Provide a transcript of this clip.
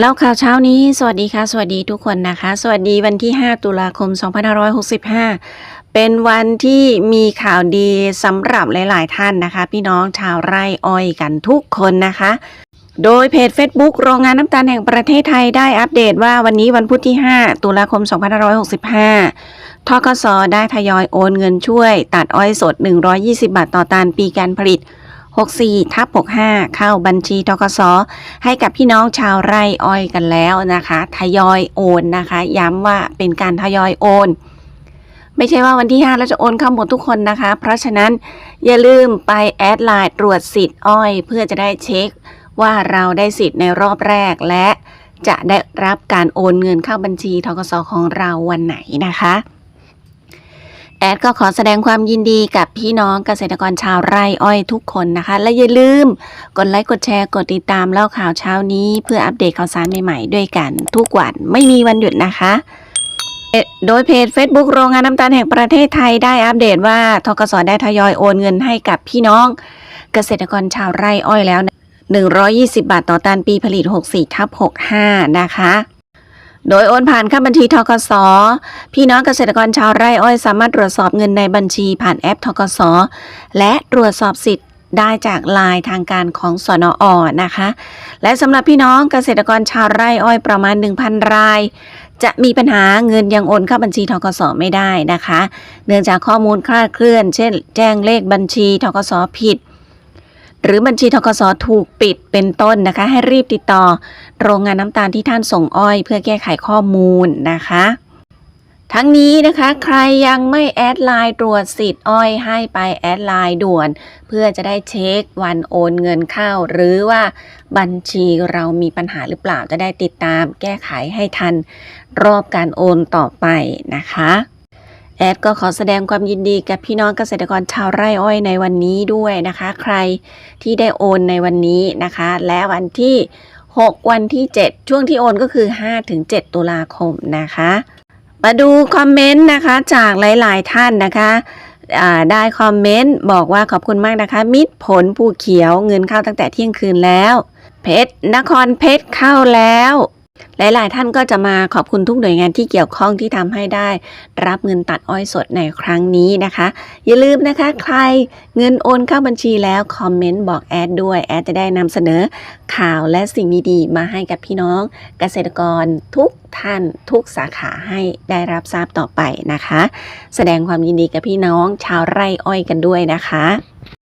แล้วข่าวเช้านี้สวัสดีค่ะ สวัสดีทุกคนนะคะ สวัสดีวันที่ 5 ตุลาคม 2565 เป็นวันที่มีข่าวดีสำหรับหลาย ๆ ท่านนะคะ พี่น้องชาวไร่อ้อยกันทุกคนนะคะ โดยเพจ Facebook โรงงานน้ำตาลแห่งประเทศไทยได้อัปเดตว่าวันนี้วันพุธที่ 5 ตุลาคม 2565 ทกสได้ทยอยโอนเงินช่วย ตัดอ้อยสด 120 บาทต่อตันปีการผลิต 64ทับ65 เข้าบัญชีทกสให้กับพี่น้องชาวไร่อ้อยกันแล้วนะคะ ทยอยโอนนะคะ ย้ำว่าเป็นการทยอยโอน ไม่ใช่ว่าวันที่ 5 เราจะโอนเข้าหมดทุกคนนะคะ เพราะฉะนั้นอย่าลืมไปแอดไลน์ตรวจสิทธิ์อ้อย เพื่อจะได้เช็คว่าเราได้สิทธิ์ในรอบแรกและจะได้รับการโอนเงินเข้าบัญชีทกสของเราวันไหนนะคะ อดก็ขอแสดงความยินดีกับพี่น้องเกษตรกรชาวไร่อ้อยทุกคนนะคะ และอย่าลืมกดไลค์กดแชร์กดติดตามเล่าข่าวเช้านี้ เพื่ออัปเดตข่าวสารใหม่ๆด้วยกันทุกวันไม่มีวันหยุดนะคะโดยเพจ Facebook โรงงานน้ำตาลแห่งประเทศไทยได้อัปเดตว่าทกสได้ทยอยโอนเงินให้กับพี่น้องเกษตรกรชาวไร่อ้อยแล้ว 120 บาทต่อตันปีผลิต 64ทับ65 นะคะ โดยโอนผ่านเข้าบัญชีทกส พี่น้องเกษตรกรชาวไร่อ้อยสามารถตรวจสอบเงินในบัญชีผ่านแอปทกส และตรวจสอบสิทธิ์ได้จากลน์ทางการของสนอนะคะ และสำหรับพี่น้องเกษตรกรชาวไร่อ้อยประมาณ 1,000 ราย จะมีปัญหาเงินยังโอนเข้าบัญชีทกสไม่ได้นะคะ เนื่องจากข้อมูลคลาดเคลื่อน เช่น แจ้งเลขบัญชีทกสผิด หรือบัญชีทกสถูกปิดเป็นต้นนะคะ ให้รีบติดต่อ โรงงานน้ำตาลที่ท่านส่งอ้อย เพื่อแก้ไขข้อมูลนะคะ ทั้งนี้นะคะใครยังไม่แอดไลน์ตรวจสิทธิ์อ้อยให้ไปแอดไลน์ด่วน เพื่อจะได้เช็ควันโอนเงินเข้า หรือว่าบัญชีเรามีปัญหาหรือเปล่าจะได้ติดตาม แก้ไขให้ทันรอบการโอนต่อไปนะคะ แอดก็ขอแสดงความยินดีกับพี่น้องเกษตรกรชาวไร่อ้อยในวันนี้ด้วยนะคะ ใครที่ได้โอนในวันนี้นะคะ และวันที่ 6 วันที่ 7 ช่วงที่โอนก็คือ 5-7 ตุลาคมนะคะ มาดูคอมเมนต์นะคะจากหลาย ๆ ท่านนะคะได้คอมเมนต์บอกว่าขอบคุณมากนะคะ มิตรผลผู้เขียวเงินเข้าตั้งแต่เที่ยงคืนแล้ว เพชรนครเพชรเข้าแล้ว หลาย ๆ ท่านก็จะมาขอบคุณทุกหน่วยงานที่เกี่ยวข้องที่ทำให้ได้ รับเงินตัดอ้อยสดในครั้งนี้นะคะ อย่าลืมนะคะ ใครเงินโอนเข้าบัญชีแล้ว คอมเมนต์บอกแอดด้วย แอดจะได้นำเสนอข่าวและสิ่งดีๆมาให้กับพี่น้องเกษตรกรทุกท่านทุกสาขาให้ได้รับทราบต่อไปนะคะ แสดงความยินดีกับพี่น้องชาวไร่อ้อยกันด้วยนะคะ